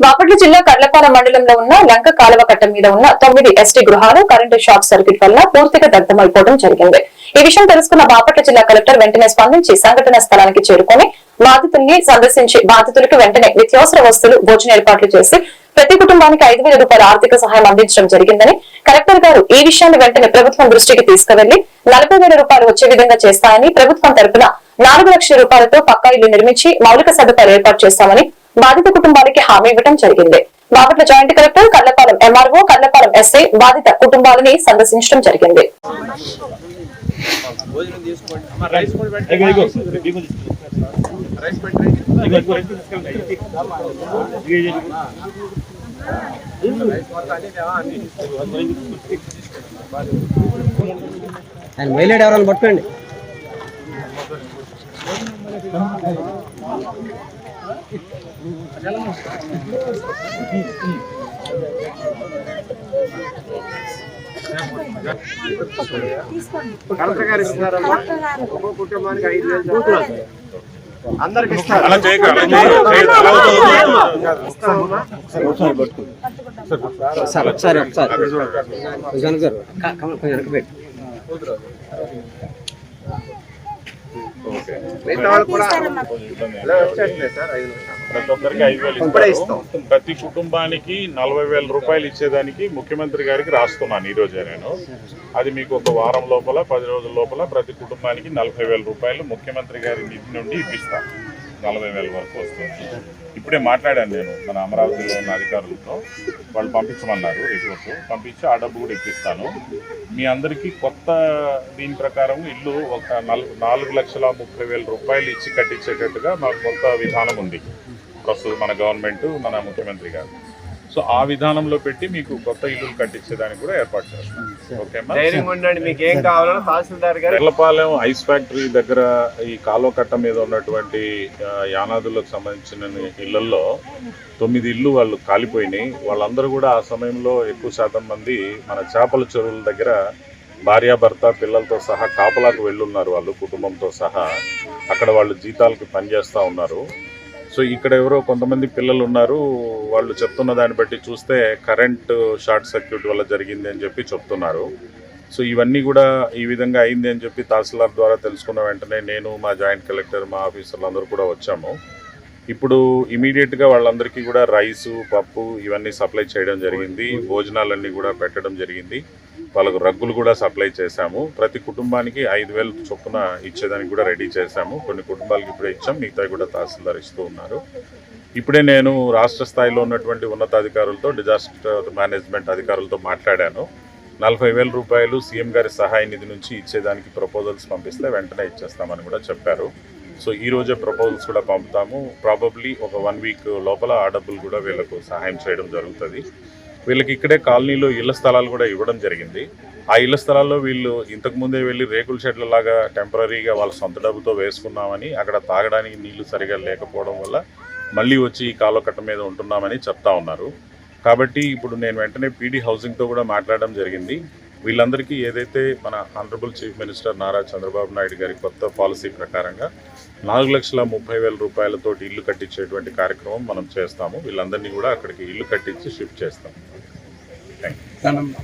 బాపట్ల జిల్లా కర్లపాల మండలంలో ఉన్న లంక కాలువ కట్ట మీద ఉన్న తొమ్మిది ఎస్టీ గృహాలు కరెంటు షార్ట్ సర్క్యూట్ వల్ల పూర్తిగా దగ్ధమైపోవడం జరిగింది. ఈ విషయం తెలుసుకున్న బాపట్ల జిల్లా కలెక్టర్ వెంటనే స్పందించి సంఘటన స్థలానికి చేరుకుని బాధితుల్ని సందర్శించి బాధితులకు వెంటనే నిత్యావసర వస్తువులు భోజన ఏర్పాట్లు చేసి ప్రతి కుటుంబానికి ఐదు వేల రూపాయల ఆర్థిక సహాయం అందించడం జరిగిందని కలెక్టర్ గారు ఈ విషయాన్ని వెంటనే ప్రభుత్వం దృష్టికి తీసుకువెళ్ళి నలభై వేల రూపాయలు వచ్చే విధంగా చేస్తాయని ప్రభుత్వం తరపున నాలుగు లక్షల రూపాయలతో పక్కా ఇల్లు నిర్మించి మౌలిక సదుపాయాలు ఏర్పాటు చేస్తామని బాధిత కుటుంబాలకి హామీ ఇవ్వడం జరిగింది. Bapatla joint collector Karlapalem MRO Karlapalem SI బాధిత కుటుంబాలని సందర్శించడం జరిగింది. ఇగో ఆయన మైలేడు ఎవరైనా పట్టుకోండి. కలెక్టర్ గారు ఒక్కో కుటుంబానికి ఐదు వేలు. అందరికి ఇస్తారు అలా చేయక అలా చేయక చేయక. అలా వద్దు. ఇస్తామమ్మా? సార్ ఒకసారి ఒకసారి కొంచెం పెట్టి మిగతా వాళ్ళు కూడా ఇలా వచ్చేట్లేదు సార్ ఐదు నిమిషాలు. ప్రతి ఒక్కరికి ఐదు వేలు. ప్రతి కుటుంబానికి నలభై వేల రూపాయలు ఇచ్చేదానికి ముఖ్యమంత్రి గారికి రాస్తున్నాను ఈ రోజే నేను. అది మీకు ఒక వారం లోపల పది రోజుల లోపల ప్రతి కుటుంబానికి నలభై వేల రూపాయలు ముఖ్యమంత్రి గారి నిధి నుండి ఇప్పిస్తాను. నలభై వేల వరకు వస్తుంది. ఇప్పుడే మాట్లాడాను నేను మన అమరావతిలో ఉన్న అధికారులతో. వాళ్ళు పంపించమన్నారు రిపోర్ట్. పంపించి ఆ డబ్బు కూడా ఇప్పిస్తాను. మీ అందరికీ కొత్త దీని ప్రకారం ఇల్లు ఒక నాలుగు లక్షల ముప్పై వేల రూపాయలు ఇచ్చి కట్టించేటట్టుగా మాకు కొత్త విధానం ఉంది. ప్రస్తుతం మన గవర్నమెంట్ మన ముఖ్యమంత్రి గారు. సో ఆ విధానంలో పెట్టి మీకు కొత్త ఇల్లులు కట్టించేదానికి కూడా ఏర్పాటు చేస్తాం. ఓకేమా ధైర్యంగా ఉండండి మీకు ఏం కావాలన్నా తహసీల్దార్ గారు. ఎర్లపాలెం ఐస్ ఫ్యాక్టరీ దగ్గర ఈ కాలువ కట్ట మీద ఉన్నటువంటి యానాదులకు సంబంధించిన ఇళ్ళలో తొమ్మిది ఇల్లు వాళ్ళు కాలిపోయినాయి. వాళ్ళందరూ కూడా ఆ సమయంలో ఎక్కువ శాతం మంది మన చేపల చెరువుల దగ్గర భార్యాభర్త పిల్లలతో సహా కాపలాకు వెళ్ళున్నారు వాళ్ళు కుటుంబంతో సహా. అక్కడ వాళ్ళు జీతాలకి పనిచేస్తూ ఉన్నారు. సో ఇక్కడ ఎవరో కొంతమంది పిల్లలు ఉన్నారు. వాళ్ళు చెప్తున్న దాన్ని బట్టి చూస్తే కరెంట్ షార్ట్ సర్క్యూట్ వల్ల జరిగింది అని చెప్పి చెప్తున్నారు. సో ఇవన్నీ కూడా ఈ విధంగా అయింది అని చెప్పి తహసీల్దార్ ద్వారా తెలుసుకున్న వెంటనే నేను మా జాయింట్ కలెక్టర్ మా ఆఫీసర్లు అందరూ కూడా వచ్చాము. ఇప్పుడు ఇమీడియట్గా వాళ్ళందరికీ కూడా రైసు పప్పు ఇవన్నీ సప్లై చేయడం జరిగింది. భోజనాలన్నీ కూడా పెట్టడం జరిగింది. వాళ్ళకు రగ్గులు కూడా సప్లై చేశాము. ప్రతి కుటుంబానికి ఐదు వేలు చొప్పున ఇచ్చేదానికి కూడా రెడీ చేశాము. కొన్ని కుటుంబాలకు ఇప్పుడే ఇచ్చాం. మిగతా కూడా తహసీల్దార్ ఇస్తూ ఉన్నారు. ఇప్పుడే నేను రాష్ట్ర స్థాయిలో ఉన్నటువంటి ఉన్నతాధికారులతో డిజాస్టర్ మేనేజ్మెంట్ అధికారులతో మాట్లాడాను. నలభై వేల రూపాయలు సీఎం గారి సహాయ నిధి నుంచి ఇచ్చేదానికి ప్రపోజల్స్ పంపిస్తే వెంటనే ఇచ్చేస్తామని కూడా చెప్పారు. సో ఈ రోజే ప్రపోజల్స్ కూడా పంపుతాము. ప్రాబబ్లీ ఒక వన్ వీక్ లోపల ఆ డబ్బులు కూడా వీళ్ళకు సహాయం చేయడం జరుగుతుంది. వీళ్ళకి ఇక్కడే కాలనీలో ఇళ్ళ స్థలాలు కూడా ఇవ్వడం జరిగింది. ఆ ఇళ్ళ స్థలాల్లో వీళ్ళు ఇంతకు ముందే వెళ్ళి రేకుల షెడ్ల లాగా టెంపరీగా వాళ్ళ సొంత డబ్బుతో వేసుకున్నామని అక్కడ తాగడానికి నీళ్ళు సరిగా లేకపోవడం వల్ల మళ్ళీ వచ్చి ఈ కాలువ కట్ట మీద ఉంటున్నామని చెప్తా ఉన్నారు. కాబట్టి ఇప్పుడు నేను వెంటనే పీడీ హౌసింగ్తో కూడా మాట్లాడడం జరిగింది. వీళ్ళందరికీ ఏదైతే మన honourable chief minister Nara Chandrababu Naidu గారి కొత్త పాలసీ ప్రకారంగా నాలుగు లక్షల ముప్పై వేల రూపాయలతో ఇల్లు కట్టించేటువంటి కార్యక్రమం మనం చేస్తాము. వీళ్ళందరినీ కూడా అక్కడికి ఇల్లు కట్టించి షిఫ్ట్ చేస్తాం Tanam.